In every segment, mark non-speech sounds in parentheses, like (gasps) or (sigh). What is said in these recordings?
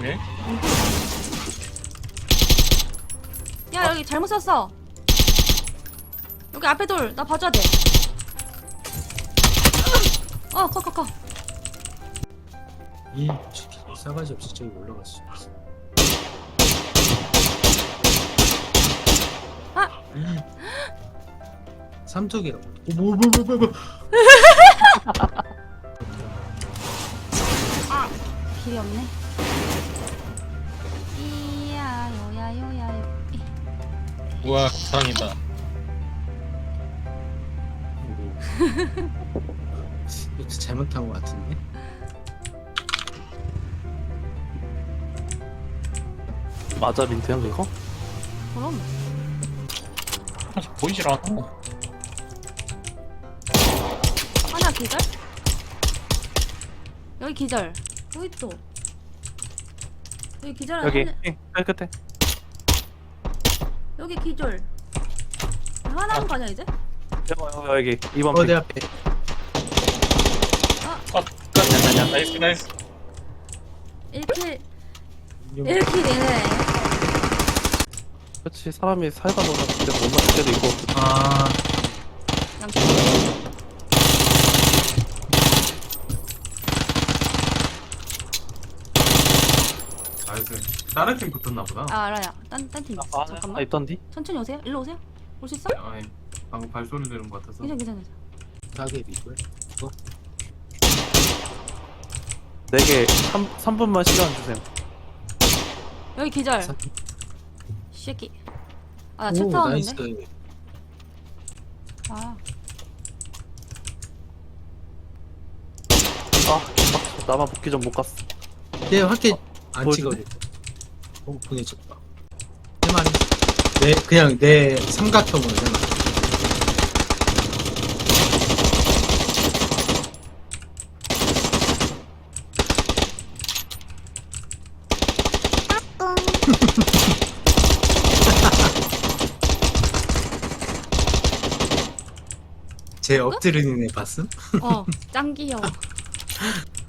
네? 야 여기 잘못 쐈어 여기 앞에 돌 나 봐줘야 돼 어, 커, 커, 커. 이 새끼 싸가지 없이 저기 올라갔어. 아! 삼뚝이라고. 뭐뭐뭐뭐 뭐. 길이 없네. 우와 구상이다 이거 잘못한 것 같은데? 맞아 민트 형 그거? 그럼. 사실 보이질 않아 하나 기절? 여기 기절. 여기 또. 여기 기절. 여기 맨 끝에 여기 기절. 하나 남은 거 아니야, 이제? 여기 여기 2번 어, 내 앞에. 끝 나이스 나이스 1킬. 1킬 이네. 그렇지 사람이 살다 보면 그때 못 맞을 때도 있고 아, 양쪽. 나이스. 다른 팀 붙었나 보다. 아, 알아요. 딴, 딴 팀. 아, 아 잠깐만. 있던디? 천천히 오세요. 일로 오세요. 올 수 있어? 아니, 방금 발소리 들은 것 같아서. 괜찮아, 괜찮아. 괜찮아. 4개 3, 3분만 시간 주세요 여기 기절. 사- 쉐키. 아, 나책 오, 타왔는데? 나이스. 아, 아 아, 나만 복귀 전 못 갔어 얘 확실히 안 보여주네? 찍어줘. 어, 보내줬다. 내 말이. 내, 그냥 내 삼각형으로 생각. (laughs) 제 엎드리는 애 봤음? 어, 짱 귀여워. (laughs)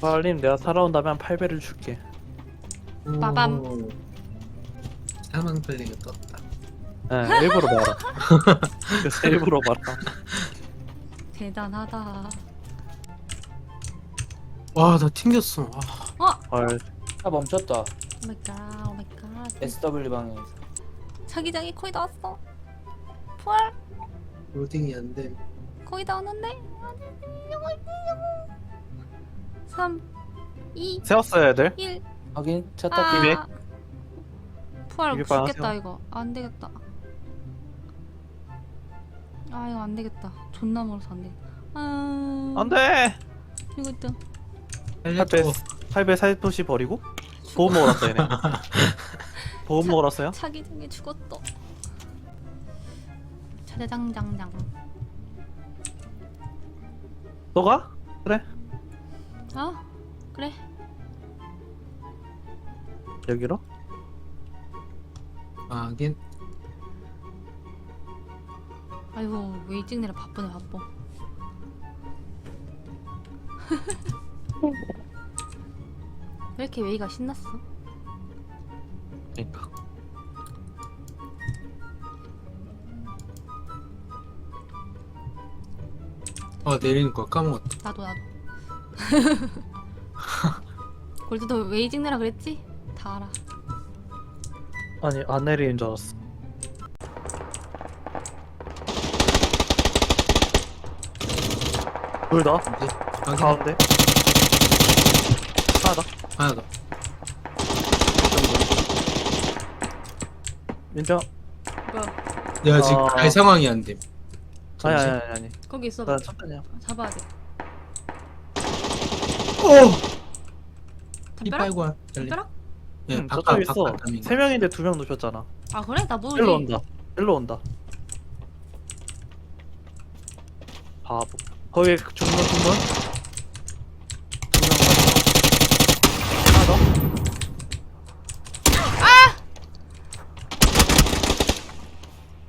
빨림 내가 살아온다면 8배를 줄게 빠밤. 오. 사망 플레이가 떴다. 예 일부러 말아 (laughs) 그래서 일부러 말아 대단하다. 와, 나 튕겼어. 아, 헐아 멈췄다. 오마이갓, 오마이갓. SW 방향에서. 자기장이 거의 다 왔어. 푸알, 로딩이 안 돼. 거의 다 왔는데? 3, 2, 세웠어야 돼 1. 확인. 차 아, 타기. 이백. 푸알 이백 죽겠다. 이거. 안 되겠다. 아, 이거 안 되겠다. 존나 멀어서 안 되겠다. 아, 안돼 이거 있다. 살려줘. 8배 8배 살포시 버리고 보험 먹으러 왔어 얘네 (laughs) 보험 먹으러 왔어요? 자기장에 죽었다. 차대장장장. 너가? 그래 아, 그래. 여기로? 아, 하긴. 아이고 왜 일찍 내려 바쁘네 바빠 (laughs) 왜 이렇게 웨이가 신났어? 그니까 어, 내리는 거 까먹었다. 나도 나도 골드도 왜 일찍 내라 그랬지? 다 알아. 아니 안 내리는 줄 알았어. 둘다? 이제 확인. 가운데? 하나 더? 하나 더. 민정? 뭐야? 내가 지금 어. 갈 상황이 안 돼. 아니 아니 아니 아니. 거기 있어 나 잠깐이야 잡아야 돼 담벼락? 빨고 와. 빨리. 담벼락? 예, 응, 바깥, 저쪽 있어 바깥 담인 거. 세 명인데 두 명 눕혔잖아 아 그래? 나 모르지 일로 온다 일로 온다 바보 거기 중문 중문 하나 더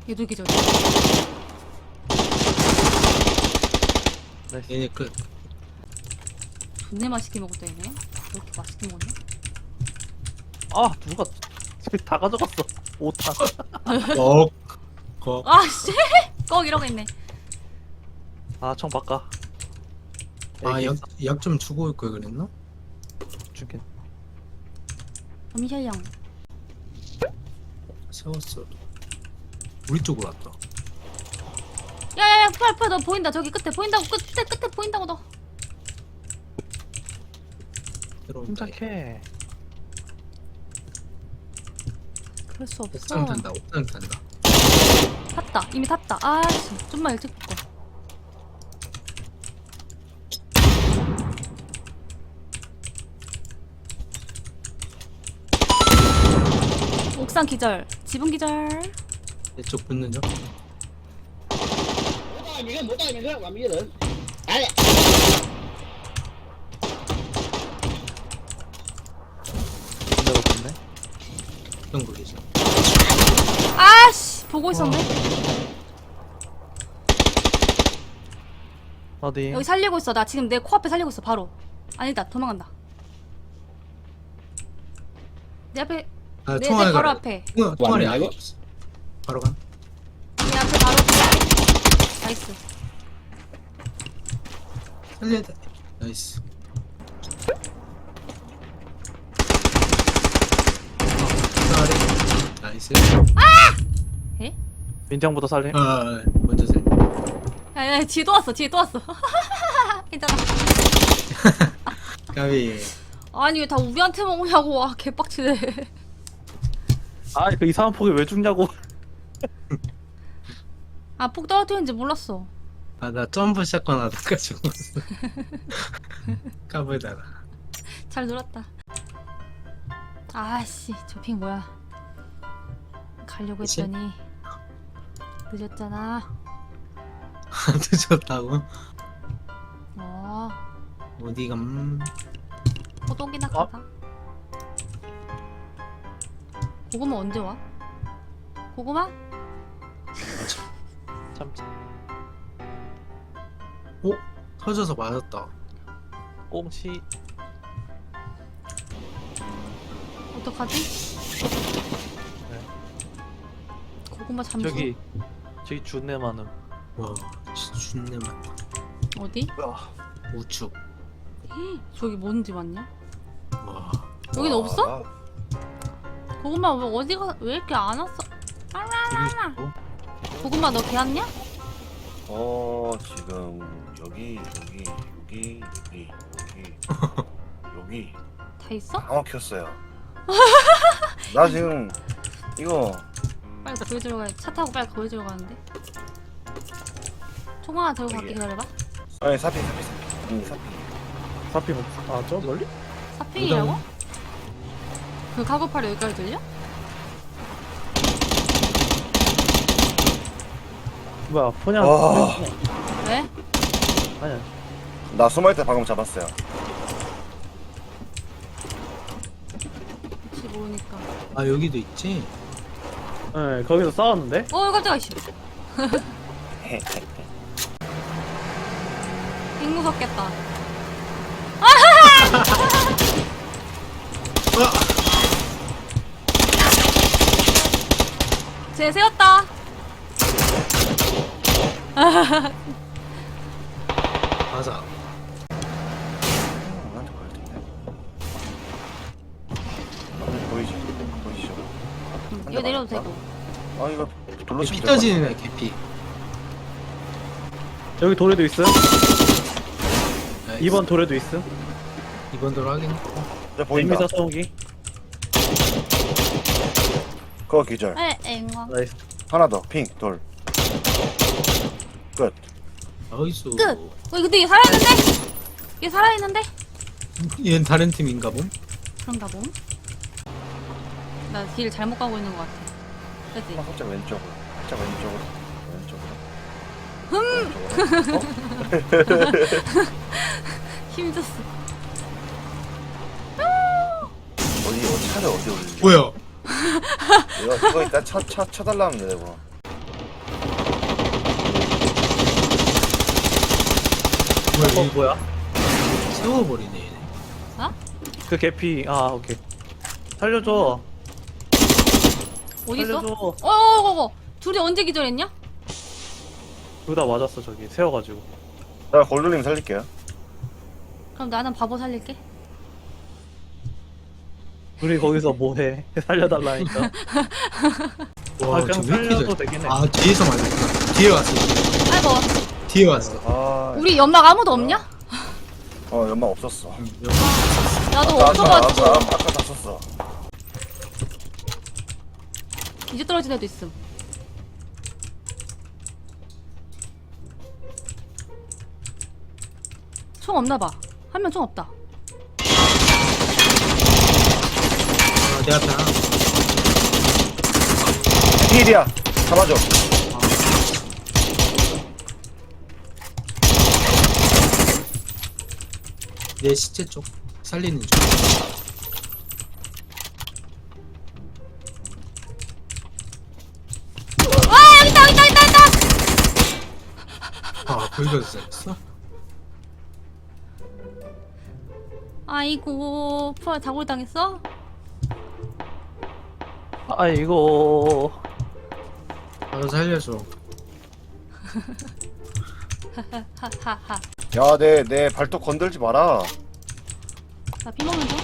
얘도 기절 나이스 얘네 끝. 존내 맛있게 먹었다 얘네. 왜 이렇게 맛있게 먹었냐? 아 누가 다 가져갔어 오타 (laughs) 어. 거. 아 씨. 꼭 이러고 있네. 아총 바꿔 아약 좀 주고 올 걸 그랬나? 죽긴 범실령. 세웠어. 우리 쪽으로 왔다. 야야야 팔팔 너 보인다 저기 끝에 보인다고 끝에 끝에 보인다고 너. 들어온다. 침착해 그럴 수 없어. 옥상 탄다. 옥상 탄다. 탔다 이미 탔다. 아 씨 좀만 일찍 바꿔. 옥상 기절, 지붕 기절. 이쪽 붙는 점. 근데 못했네 어떤 거기죠? 아씨 보고 있었네. 어디 여기 살리고 있어. 나 지금 내 코앞에 살리고 있어. 바로. 아니다 도망간다. 내 앞에 아 내, 내 총알 바로 가. 앞에. 총- 총알이 아예 없어. 바로 간. 내 앞에 바로 앞에. 나이스. 살려야 돼. 나이스. 아, 나이스. 에? 민정부터 살림 아, 먼저 살. 야야 뒤에 또 왔어. 뒤에 또 왔어. (laughs) 괜찮아. (laughs) 까비. 아니 왜 다 우리한테 먹냐고. 와 개빡치네. 아 그 이상한 폭이 왜 죽냐고 (laughs) 아 폭 떨어뜨리는지 몰랐어. 아, 나 점프 샷건 하다가 죽었어. 까불다가. 잘 놀았다. 아씨 저 핑 뭐야? 가려고 그치? 했더니 늦었잖아. (laughs) 늦었다고? 어 어디가, 음. 호독이나 가다. 고구마 언제 와? 고구마? 참 어? 터져서 맞았다. 꽁치 어떡하지? 고구마 잠수 저기 저기 준내 많음 와, 진짜 죽네, 맞다. 어디? 우측. (gasps) 저기 뭔지 맞냐? 와. 여긴 없어? 고구마 왜 어디가 왜 이렇게 안 왔어? 좋고. 고구마 너 개왔냐? 어 지금 여기 여기 여기 여기 여기 여기 다 있어? 다 막혔어요. (laughs) 나 지금 이거 빨리 보여주러 가. 차 타고 빨리 보여주러 가는데. 총 하나 들고 갈게 여기. 기다려봐. 아니 사피 사피 사피 응 사피 사피 없어 아저 멀리? 사핑이라고? 그 카고팔이 여기까지 들려? 뭐야 그냥 아. 왜? 아니야 나 숨을 때 방금 잡았어요. 혹시 모르니까. 아, 여기도 있지? 네 거기서 싸웠는데 어 깜짝이야 씨. (laughs) 빅 무섭겠다. 쟤 세웠다. 맞아. 이거 내려도 되고. 아 이거 돌로 피 치면 터지는 애, 개피. 여기 있음 나이스. 2번 도래도 있음 2번 도로 확인. 저 보인다. 백미사 소음기 그거 기절. 에, 엥어. 나이스 하나 더핑 돌. 끝. 나이스. 끝. 어, 근데 얘 살아있는데? 얘 살아있는데? 얘는 다른 팀인가 봄? 그런가 봄? 나 길 잘못 가고 있는 것 같아. 그치? 하나 살짝 왼쪽으로. 살짝 왼쪽으로. 왼쪽으로. 왼쪽으로. (laughs) 힘줬어. 어디 어디 차를 어디 올리지? 뭐야? (laughs) 이거 그거 이따 차차 쳐달라면 되고. 뭐야, 어이 뭐야 세워버리네 얘네. 그 개피 아 오케이 살려줘 어디 있어? 살려줘 어어어어 둘이 언제 기절했냐? 둘 다 맞았어 저기 세워가지고 나 골돌림 살릴게요. 그럼 나는 바보 살릴게. 둘이 거기서 뭐해 (laughs) 살려달라니까 (laughs) 와, 아, 그냥 저왜 이렇게 살려도 잘- 되긴 해. 아 뒤에서 맞았다. 뒤에 왔어. 아이고 뒤에 왔어. 아, 우리 연막 아무도 없냐? 어 연막 없었어. 응, 나도 아까, 없어가지고 아까, 아까 다 썼어. 이제 떨어진 애도 있음. 총 없나 봐. 한 명 총 없다. 아, 내 앞에 하나. 필이야. 잡아줘. 내 시체 쪽 살리는 중. 와 여기 있다 여기 있다 여기 있다 여기 아 살렸어? 아이고 푸아 다골 당했어? 아이고 아 살려줘. 하하하. 야, 내, 내 발톱 건들지 마라. 나 피 먹는 중.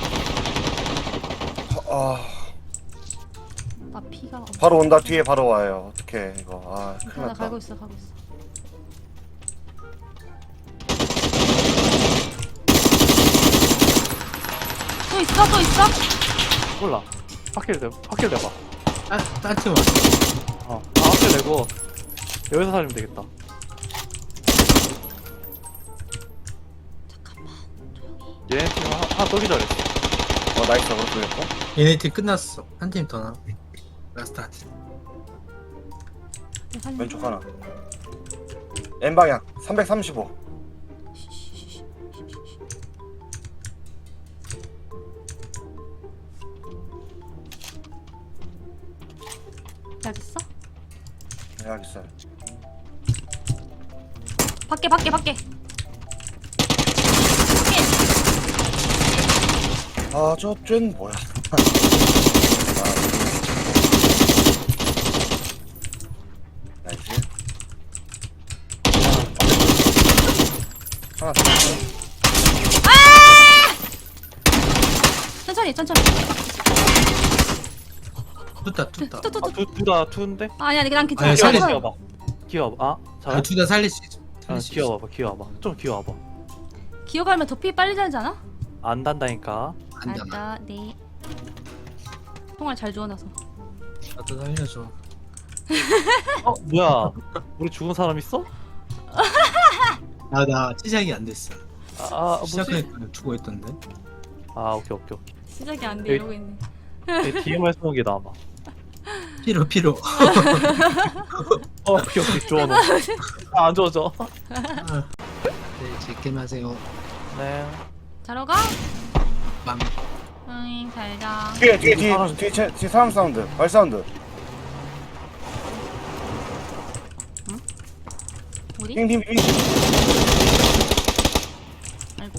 아, 나 피가 없어. 바로 온다. 뒤에 바로 와요. 어떡해, 이거. 아, 큰일 나 났다. 갈고 있어 가고 있어. 또 있어 또 있어? 몰라 확킬 내 확킬 내봐 아, 딴팀 왔어. 어 아, 확킬 내고 여기서 살리면 되겠다 잠깐만 조용히. 얘네 팀 하나, 하나 또 기절했어 어, 나이스. 그렇 돌렸고. 얘네 팀 끝났어. 한 팀더 나. 라스트 한 팀. 내 살림 왼쪽 하나. N 방향. 335. 밖에 밖에 밖에. 밖에. 아, 저쨘 뭐야? (laughs) 아, 나이스. 하나 더. 천천히 tus다. 뚜뚜뚜. 아두다 투인데 아니 아니 난 괜찮아. 아니, 살리- 괜찮아. 기어봐 기어봐 아 아, 잘해 둘다 살릴 수. 아, 살릴 수 있어. 기어봐봐 기어봐 좀 기어봐 기어가면 더 피 빨리 자잖아. 안 단다니까 안 돼. 알다 네. 통을 잘 주워놔서. 나도 살려줘. 어 뭐야 우리 죽은 사람 있어? (laughs) 아, 나 시작이 안 됐어. 아, 아 뭐지? 시작하니까 죽어 있던데. 아 오케이 오케이 시작이 안돼 에이. 이러고 있네. 오케이 DMR 게 나아봐 피로 피로. 어 오케이 오케이 좋아 너안 좋아져 아. 네, 즐겜 하세요. 네 자러 가. 빵. 응, 잘 자. 뒤에, 뒤에, 뒤에, 뒤에, 뒤에, 뒤에 사람 사운드. 발 사운드. 어디? 핑핑핑. 아이고.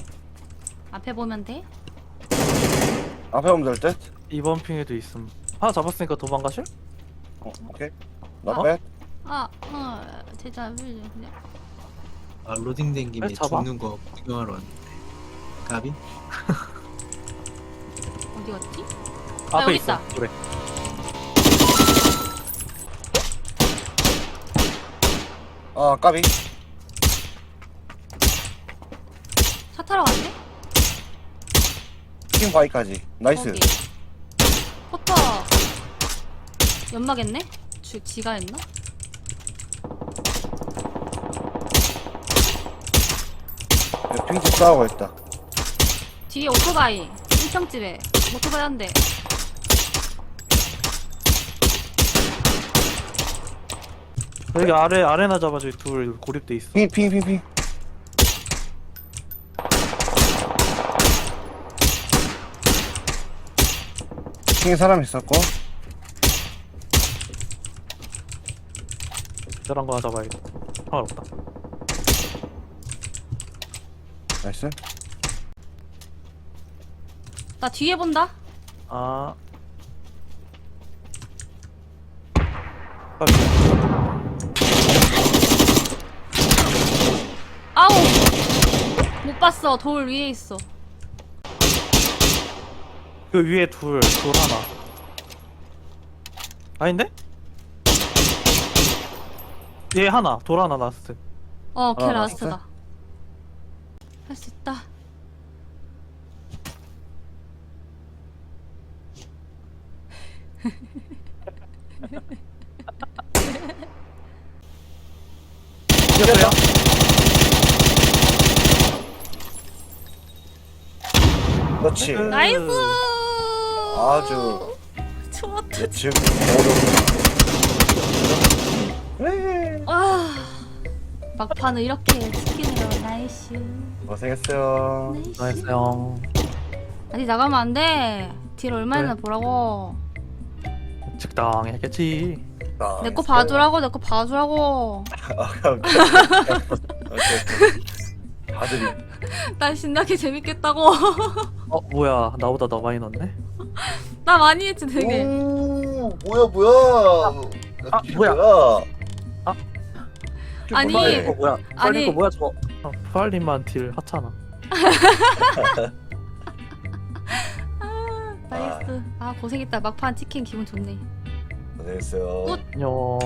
앞에 보면 돼. 앞에 오면 될 듯? 이번 핑에도 있음 하나 잡았으니까 도망가실? 어, 오케이. 나 어? 백. 아, 어, 제자 그냥. 아, 로딩된 김에 왜 잡아? 죽는 거 구경하러 왔는데. 가비? (laughs) 어디 갔지? 앞에 여기 있어 있다. 그래 아, 까비. 차 타러 갔네? 핑 바위까지. 나이스. 거기. 포터. 연막 했네? 주, 지가 했나? 핑집 싸우고 있다. 뒤에 오토바이. 1평집에. 오토바이 한 대. 여기 아래 아레나 잡아줘 둘 고립돼 있어 핑, 핑, 핑, 핑. 핑에 사람 있었고. 저런 거 하나 잡아야겠다 상관 없다 나이스. 나 뒤에 본다. 아. 아우. 못 봤어. 돌 위에 있어. 그 위에 둘, 돌 하나. 아닌데? 얘 하나, 돌 하나 라스트. 어, 걔 아, 라스트다. 할 수 있다. 이겼어요? 그렇지. 나이스. 아주 좋았다. 예측. 아. 막판을 이렇게 지키네요. 나이스. 고생했어요. 나이스. 나이스 형. 아니 나가면 안 돼. 딜 얼마나 보라고. 즉당 했겠지. 아, 내거 봐주라고. 내 거 봐주라고. 아, 오케이. 난 (laughs) 신나게 재밌겠다고. 어, 뭐야. 나보다 더 많이 넣네? 나 많이 했지 되게. 오 뭐야 뭐야 아, 뭐야. 아니. 어, 뭐야. 아니. 거 뭐야, 저거. 아, 푸알님만 딜 하찮아. (laughs) 나이스. 아 고생했다. 막판 치킨 기분 좋네. 고생했어요 끝. 안녕.